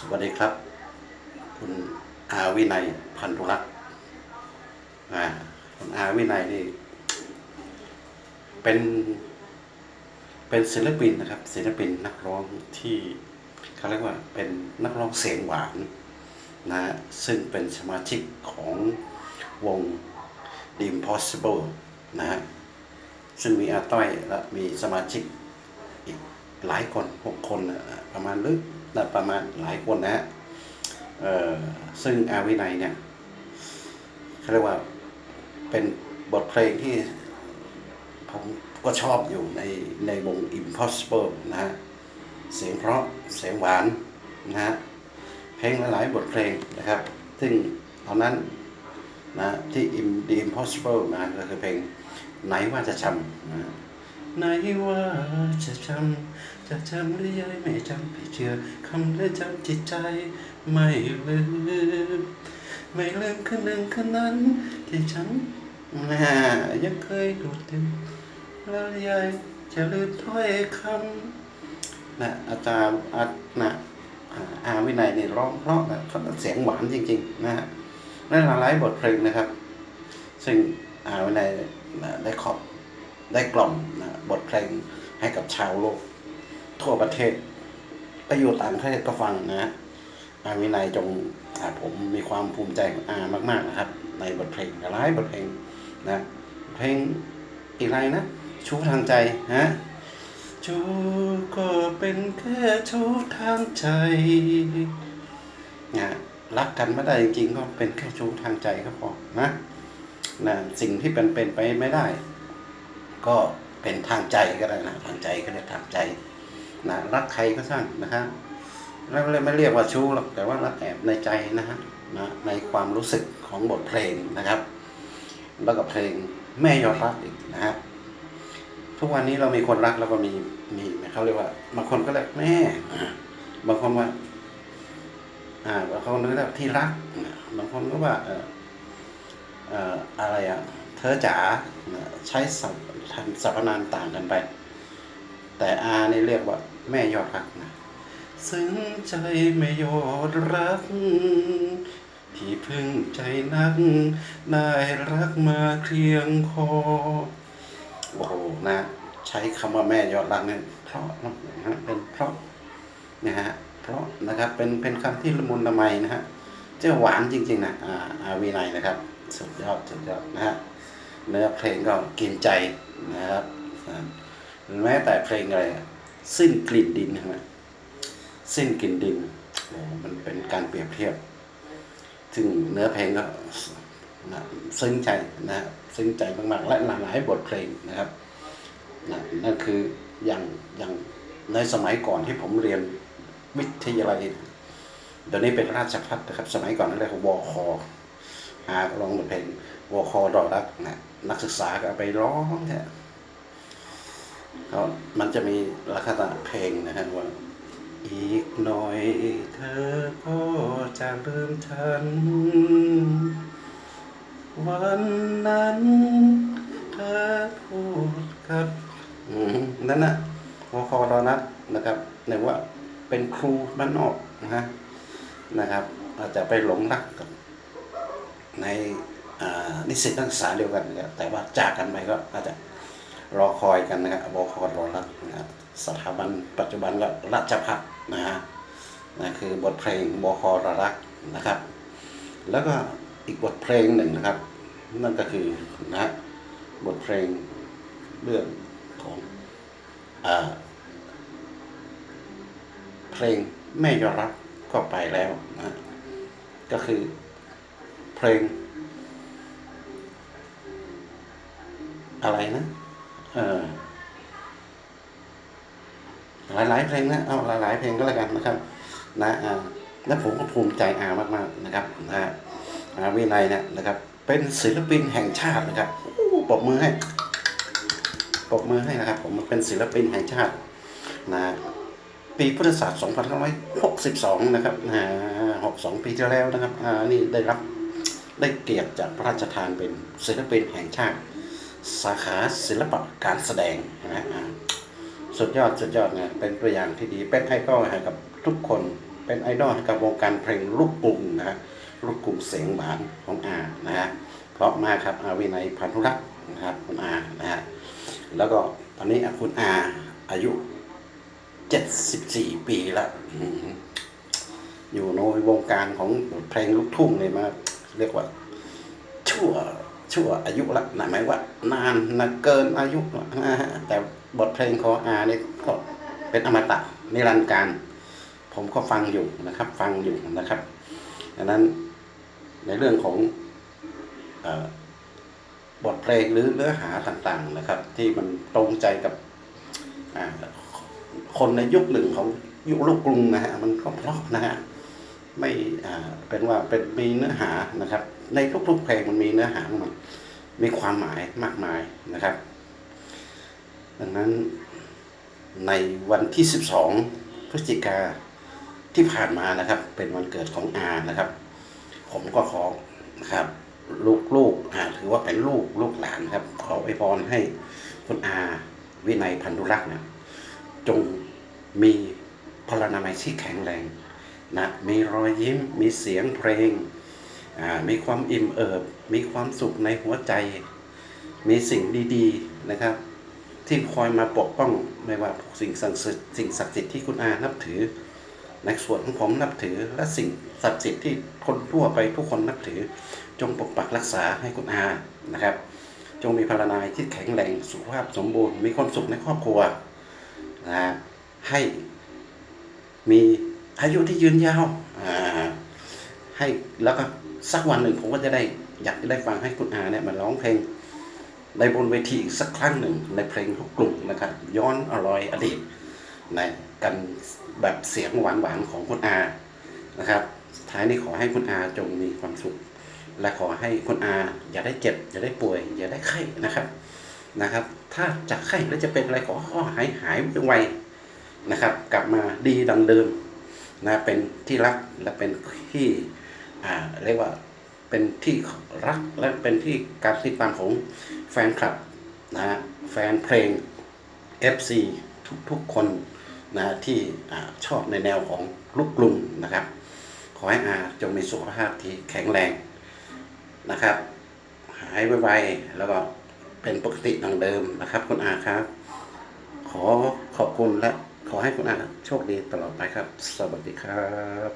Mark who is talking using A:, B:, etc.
A: สวัสดีครับ คุณอาวินัยพันธุรักษ์อ่าคุณอาวินัยนี่ เป็น เป็นศิลปินนะครับ ศิลปินนักร้องที่เขาเรียกว่าเป็นนักร้องเสียงหวานนะฮะซึ่งเป็นสมาชิกของวง The Impossible นะฮะซึ่งมีอาต้อยและมีสมาชิก หลายคนหกคนประมาณลึกนะประมาณหลายคนนะฮะซึ่งอาวินัยเนี่ยเขาเรียกว่าเป็นบทเพลงที่ผมก็ชอบอยู่ในในวง Impossible นะฮะ เสียงเพราะเสียงหวานนะฮะ เพลงหลายๆบทเพลงนะครับ ซึ่งตอนนั้นนะที่ Im The Impossible นะก็คือเพลงไหนว่าจะจำนะ ไหนว่าจะจำจะจำหรือยังไม่จำไม่เชื่อคำและจำจิตใจไม่ลืม ไม่ลืมคืนหนึ่งคืนนั้น ที่ฉันแม่ยังเคยดูดดื่มแล้วยายจะลืมถ้อยคำนะอาจารย์อานะอาวินัยนี่ร้องเพราะนะเขาเสียงหวานจริง ๆ นะฮะและหลายๆบทเพลงนะครับ ซึ่งอาวินัยได้ขอบ ได้กล่อมนะบทเพลงให้กับชาวโลก ทั่วประเทศไปอยู่ต่างประเทศก็ฟังนะอาวินัยจงผมมีความภูมิใจของอามาก ๆนะครับ ในบทเพลงหลายบทเพลงนะเพลงอีกไรนะชูทางใจฮะชูก็เป็นแค่ชูทางใจนะรักกันไม่ได้จริงๆก็เป็นแค่ชูทางใจก็พอนะนะสิ่งที่เป็นเป็นไปไม่ได้ ก็เป็นทางใจก็ได้นะ ทางใจก็เรียกทางใจนะรักใครก็ช่างนะฮะแล้วไม่เรียกว่าชู้หรอกแต่ว่ารักแอบในใจนะฮะนะในความรู้สึกของบทเพลงนะครับ แล้วก็เพลงแม่ยอดรักอีกนะฮะทุกวันนี้เรามีคนรักแล้วก็มีมีเขาเรียกว่าบางคนก็เรียกแม่ บางคนว่าอ่าบางคนก็เรียกที่รัก บางคนก็ว่าเออเอ่ออะไรอะ เธอจ๋าใช้สัพสรรพนามต่างกันไป แต่อานี่เรียกว่าแม่ยอดรักนะซึ้งใจแม่ยอดรัก ที่พึ่งใจนักได้รักมาเคียงคอโอ้โหนะ ใช้คำว่าแม่ยอดรักเนี่ยเพราะนะฮะเป็นเพราะนะฮะเพราะนะครับเป็นเป็นคำที่ละมุนละไมนะฮะเจ้าหวานจริงๆนะอาอาวีไนนะครับสุดยอดสุดยอดนะฮะ เนื้อเพลงก็กินใจนะครับแม้แต่เพลงอะไรสิ้นกลิ่นดินใช่ไหมสิ้นกลิ่นดินมันเป็นการเปรียบเทียบ ซึ่งเนื้อเพลงก็นะซึ้งใจนะฮะซึ้งใจมากๆ และหลายๆบทเพลงนะครับนะนั่นคืออย่างอย่างในสมัยก่อนที่ผมเรียนวิทยาลัยเดี๋ยวนี้เป็นราชพัฒนะครับ สมัยก่อนนั่นเรียกว่าวคหาร้องบทเพลงวคอรอรักนะ นักศึกษาก็ไปร้องเนี่ยก็มันจะมีลักษณะเพลงนะฮะว่า อีกหน่อยเธอก็จะลืมฉัน วันนั้นเธอพูดกับนั่นนะวคอรอนักนะครับในว่าเป็นครูบ้านนอกนะฮะนะครับ อาจจะไปหลงรักกับใน นิสิตนักศึกษาเดียวกันนะครับแต่ว่าจากกันไปก็อาจจะรอคอยกันนะครับบคอรอรักนะครับสถาบันปัจจุบันก็ราชพัฒนะฮะนะคือบทเพลงบครรักนะครับ แล้วก็อีกบทเพลงหนึ่งนะครับ นั่นก็คือนะบทเพลงเรื่องของอเพลงแม่ยอรักก็ไปแล้วนะก็คือเพลง อะไรนะ เออหลายๆเพลงนะเอาหลายๆเพลงก็แล้วกันนะครับ นะอ่าและผมก็ภูมิใจอามากๆนะครับนะอาวินัยเนี่ยนะครับ เป็นศิลปินแห่งชาตินะครับโอ้ปรบมือให้ปรบมือให้นะครับ ผมเป็นศิลปินแห่งชาตินะปีพุทธศักราช2562 นะครับนะ62 ปีที่แล้วนะครับ อ่า นี่ได้รับได้เกียรติจากพระราชทานเป็นศิลปินแห่งชาติ สาขาศิลปะการแสดงนะสุดยอดสุดยอดนะเป็นตัวอย่างที่ดี เป็นไอดอลให้กับทุกคนเป็นไอดอลให้กับวงการเพลงลูกกรุงนะฮะลูกกรุงเสียงหวานของอานะฮะเพราะมากครับอาวินัยพันธุรักษ์นะครับคุณอานะฮะแล้วก็ตอนนี้คุณอาอายุ74ปีแล้วอืมอยู่ในวงการของเพลงลูกทุ่งเลยมาเรียกว่า ชั่ว ชั่วอายุละนะหมายว่านานนะเกินอายุนะฮะแต่บทเพลงของอาเนี่ยก็เป็นอมตะนิรันดร์การ ผมก็ฟังอยู่นะครับ ฟังอยู่นะครับดังนั้นในเรื่องของอบทเพลงหรือเนื้อหาต่างๆนะครับ ที่มันตรงใจกับคนในยุคหนึ่งของยุคลูกกรุงนะฮะมันก็เพราะนะฮะไม่เป็นว่าเป็นมีเนื้อหานะครับ ในทุกๆเพลงมันมีเนื้อหาของมันมีความหมายมากมายนะครับ ดังนั้นในวันที่ 12 พฤศจิกาที่ผ่านมานะครับ เป็นวันเกิดของอานะครับ ผมก็ขอนะครับ ลูกๆอ่าถือว่าเป็นลูกลูกหลานครับ ขออวยพรให้คุณอาวินัยพันธุรักษ์นี่ยจงมีพลานามัยที่แข็งแรงนะมีรอยยิ้มมีเสียงเพลง มีความอิ่มเอิบ มีความสุขในหัวใจ มีสิ่งดีๆนะครับ ที่คอยมาปกป้องไม่ว่าสิ่งศักดิ์สิทธิ์สิ่งศักดิ์สิทธิ์ที่คุณอานับถือ ในส่วนของผมนับถือ และสิ่งศักดิ์สิทธิ์ที่คนทั่วไปทุกคนนับถือ จงปกปักรักษาให้คุณอานะครับ จงมีพลานายที่แข็งแรงสุขภาพสมบูรณ์ มีความสุขในครอบครัวนะให้มีอายุที่ยืนยาวอ่าให้แล้วก็ สักวันหนึ่งผมก็จะได้อยากจะได้ฟังให้คุณอาเนี่ยมาร้องเพลง ในบนเวทีอีกสักครั้งหนึ่งในเพลงลูกกลุ่มนะครับ ย้อนอร่อยอดีตในกันแบบเสียงหวานๆของคุณอานะครับท้ายนี้ขอให้คุณอาจงมีความสุข และขอให้คุณอาอย่าได้เจ็บ อย่าได้ป่วย อย่าได้ไข้นะครับนะครับ ถ้าจากไข้แล้วจะเป็นอะไรขอขอหายหายไวนะครับ กลับมาดีดังเดิมนะเป็นที่รักและเป็นที่ เรียกว่าเป็นที่รักและเป็นที่การติดตามของแฟนคลับนะฮะแฟนเพลง FC ทุกๆคนนะที่อาชอบในแนวของลูกกลุ่มนะครับ ขอให้อาจงมีสุขภาพที่แข็งแรงนะครับ หายไวๆแล้วก็เป็นปกติดังเดิมนะครับ คุณอาครับ ขอขอบคุณและขอให้คุณอาโชคดีตลอดไปครับ สวัสดีครับ